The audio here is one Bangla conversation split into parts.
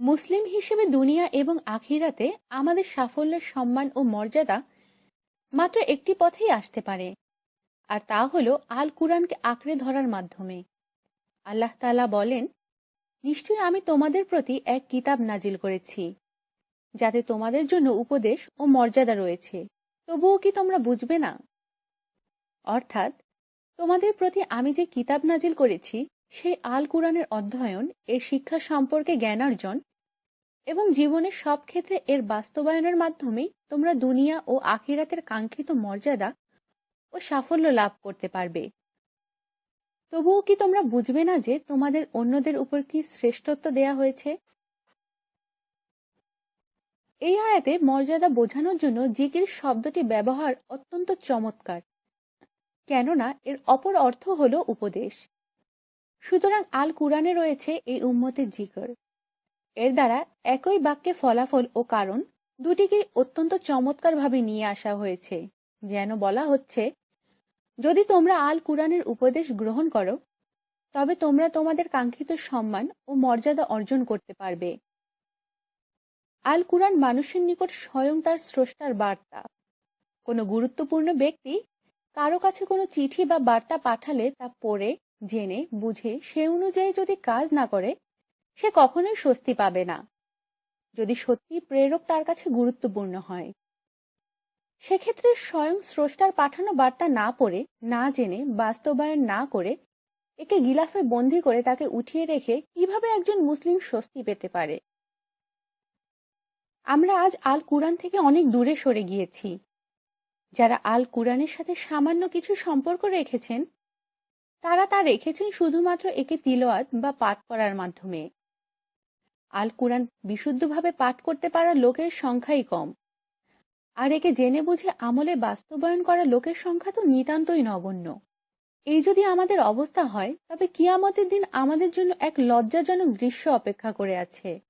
মুসলিম হিসেবে দুনিয়া এবং আখিরাতে আমাদের সাফল্যের সম্মান ও মর্যাদা মাত্র একটি পথেই আসতে পারে। আর তা হল আল কুরআনকে আঁকড়ে ধরার মাধ্যমে। আল্লাহ তাআলা বলেন, নিশ্চয়ই আমি তোমাদের প্রতি এক কিতাব নাজিল করেছি, যাতে তোমাদের জন্য উপদেশ ও মর্যাদা রয়েছে। তবুও কি তোমরা বুঝবে না? অর্থাৎ, তোমাদের প্রতি আমি যে কিতাব নাজিল করেছি সেই আল কুরআনের অধ্যয়ন, এর শিক্ষা সম্পর্কে জ্ঞানার্জন এবং জীবনের সব ক্ষেত্রে এর বাস্তবায়নের মাধ্যমেই তোমরা দুনিয়া ও আখিরাতের কাঙ্ক্ষিত মর্যাদা ও সাফল্য লাভ করতে পারবে। তবুও কি তোমরা বুঝবে না যে তোমাদের অন্যদের উপর কি শ্রেষ্ঠত্ব দেয়া হয়েছে? এই আয়াতে মর্যাদা বোঝানোর জন্য জিকির শব্দটি ব্যবহার অত্যন্ত চমৎকার। কেননা এর অপর অর্থ হল উপদেশ। সুতরাং আল কুরআনে রয়েছে এই উম্মতের জিকর। এর দ্বারা একই বাক্যে ফলাফল ও কারণ দুটিকেই অত্যন্ত চমৎকারভাবে নিয়ে আসা হয়েছে, যেন বলা হচ্ছে, যদি তোমরা আল কুরআনের উপদেশ গ্রহণ করো, তবে তোমরা তোমাদের কাঙ্ক্ষিত সম্মান ও মর্যাদা অর্জন করতে পারবে। আল কুরআন মানুষের নিকট স্বয়ং তার স্রষ্টার বার্তা। কোনো গুরুত্বপূর্ণ ব্যক্তি কারও কাছে কোনো চিঠি বা বার্তা পাঠালে তা পড়ে জেনে, বুঝে, সে অনুযায়ী যদি কাজ না করে, সে কখনোই স্বস্তি পাবে না। যদি সত্যি প্রেরক তার কাছে গুরুত্বপূর্ণ হয়। সেক্ষেত্রে স্বয়ং স্রষ্টার পাঠানো বার্তা না পড়ে, না জেনে, বাস্তবায়ন না করে, একে গিলাফে বন্দি করে তাকে উঠিয়ে রেখে কীভাবে একজন মুসলিম স্বস্তি পেতে পারে? আমরা আজ আল কুরআন থেকে অনেক দূরে সরে গিয়েছি। যারা আল কুরআনের সাথে সামান্য কিছু সম্পর্ক রেখেছেন তারা তা রেখেছেন শুধুমাত্র একে তিলওয়াত বা পাঠ করার মাধ্যমে। আল কুরআন বিশুদ্ধভাবে পাঠ করতে পারা লোকের সংখ্যাই কম। আর একে জেনে বুঝে আমলে বাস্তবায়ন করা লোকের সংখ্যা তো নিতান্তই নগণ্য। এই যদি আমাদের অবস্থা হয়, তবে কিয়ামতের দিন আমাদের জন্য এক লজ্জাজনক দৃশ্য অপেক্ষা করে আছে।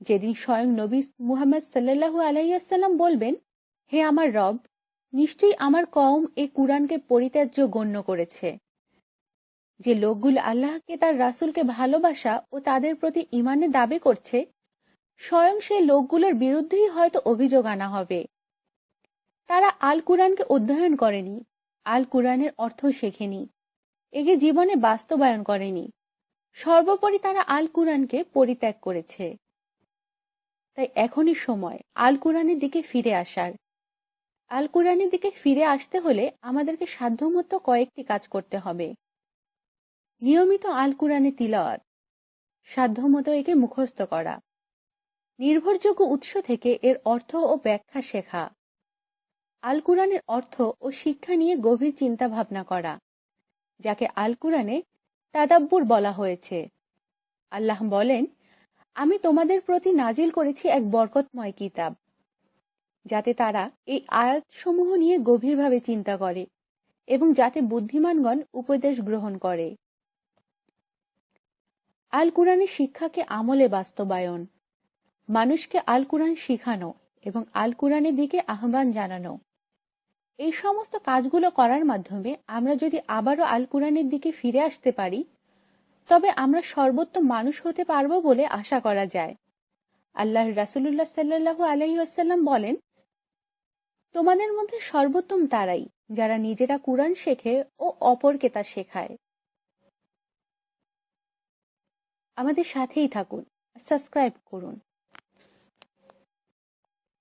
যেদিন স্বয়ং নবী মুহাম্মদ সাল্লাল্লাহু আলাইসাল্লাম বলবেন, হে আমার রব নিশ্চয়ই আমার কম এ কুরআনকে পরিত্যাজ্য গণ্য করেছে। যে লোকগুলো আল্লাহকে, তার রাসুলকে ভালোবাসা ও তাদের প্রতি ইমানে দাবি করছে, স্বয়ং সেই লোকগুলোর বিরুদ্ধেই হয়তো অভিযোগ আনা হবে। তারা আল কুরআনকে অধ্যয়ন করেনি আল কুরআনের অর্থ শেখেনি, একে জীবনে বাস্তবায়ন করেনি। সর্বোপরি তারা আল কুরআনকে পরিত্যাগ করেছে। তাই এখনই সময় আল কুরআনের দিকে ফিরে আসার। আল কুরআনের দিকে ফিরে আসতে হলে আমাদেরকে সাধ্যমতো কয়েকটি কাজ করতে হবে। নিয়মিত আল কুরআনে তিলাওয়াত, সাধ্যমতো একে মুখস্থ করা, নির্ভরযোগ্য উৎস থেকে এর অর্থ ও ব্যাখ্যা শেখা আল কুরআনের অর্থ ও শিক্ষা নিয়ে গভীর চিন্তা ভাবনা করা, যাকে আল কুরআনে তাদাব্বুর বলা হয়েছে। আল্লাহ বলেন, আমি তোমাদের প্রতি নাজিল করেছি এক বরকতময় কিতাব। যাতে তারা এই আয়াতসমূহ নিয়ে গভীরভাবে চিন্তা করে এবং যাতে বুদ্ধিমানগণ উপদেশ গ্রহণ করে। আল কুরআনের শিক্ষাকে আমলে বাস্তবায়ন, মানুষকে আল কুরআন শিখানো এবং আল কুরআনের দিকে আহ্বান জানানো। এই সমস্ত কাজগুলো করার মাধ্যমে আমরা যদি আবারও আল কুরআনের দিকে ফিরে আসতে পারি, তবে আমরা সর্বোত্তম মানুষ হতে পারব বলে আশা করা যায়। আল্লাহ রাসুল্লাহ সাল্লাহ আলহিউসাল্লাম বলেন তোমাদের মধ্যে সর্বোত্তম তারাই, যারা নিজেরা কুরআন শেখে ও অপরকে তা শেখায়। আমাদের সাথেই থাকুন, সাবস্ক্রাইব করুন।